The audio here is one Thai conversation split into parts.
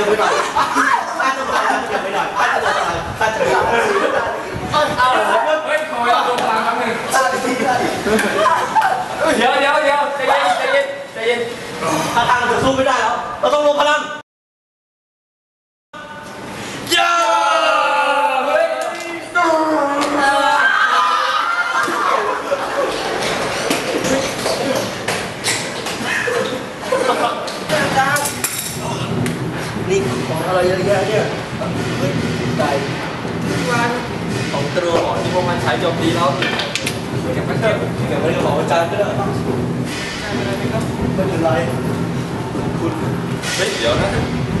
ยวไปหน่อยข้าจะบอกข้าจะเดี๋ยวไปหน่อยข้าจะบอกอะไรข้าจะบอกอะไรเอาเฮ้ยขอเวลาลงพลังแป๊บนึงเดี๋ยวเดี๋ยวเดี๋ยวใจเย็นใจเย็นใจเย็นถ้าทางเราจะสู้ไม่ได้แล้วเราต้องลงพลัง ย่าเฮ้ย นี่ข อะไรเยอะแยะเนี่ยเฮ้ยได้มันของตรูอ่อที่พวกมันใช้จมตีเราเก็บไว้เก็บเดี๋ยวไม่ได้บอกอาจารย์ก็ได้ไม่เป็นไรคุณเฮ้ยเดี๋ยวนะ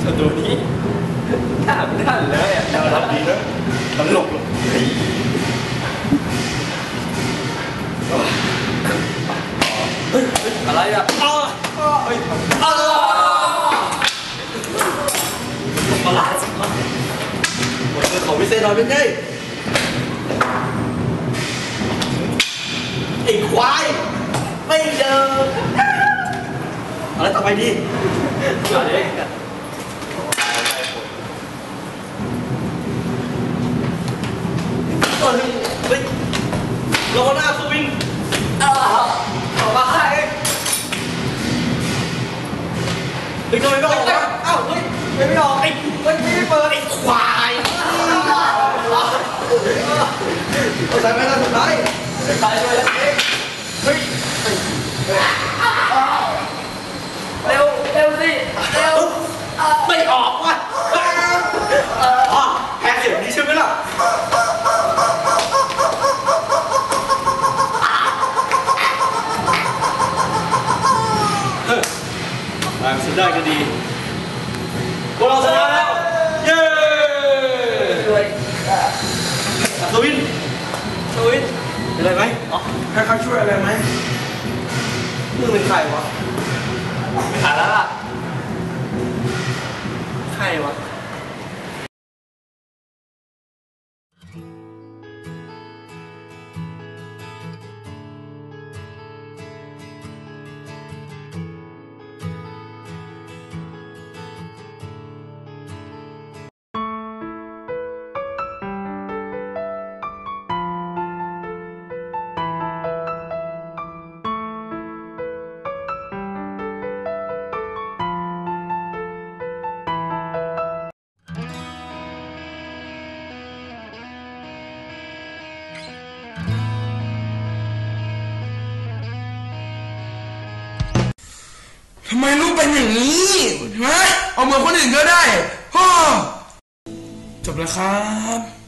จ้าตัวนี้หน้าไม่ทันเลยอะน่ารักดีนะตลกเลยอะไรอะอ้าวเฮ้ย อ้าวประหลาดสิมากหมด เลยของพิเศษหน่อยเป็นไงไอ้ควาย ไม่เดินอะไรต่อไปดีอะไรเฮ้ยเฮ้ยโลหน้าสวิงอ้าวออกมาให้เองเฮ้ยทำไมไม่ออกวะอ้าวเฮ้ยไม่ไม่ออกไอ้เฮ้ยไม่ไม่เปิดไอ้ควาย เอาใส่ไปแล้วสุดท้ายตายเลยเฮ้ยเร็วเร็วสิเร็วไม่ออกว่ะแพ้เสียงนี้ใช่ไหมล่ะเฮ้ยมาสุดได้ก็ดีพวกเราชนะ เป็นไรไหมอ๋อให้เขาช่วยอะไรไหมมึงเป็นใครวะไม่ทันแล้วล่ะ ทำไมลูกเป็นอย่างนี้ฮะเอาเหมือนคนอื่นก็ได้ฮจบแล้วครับ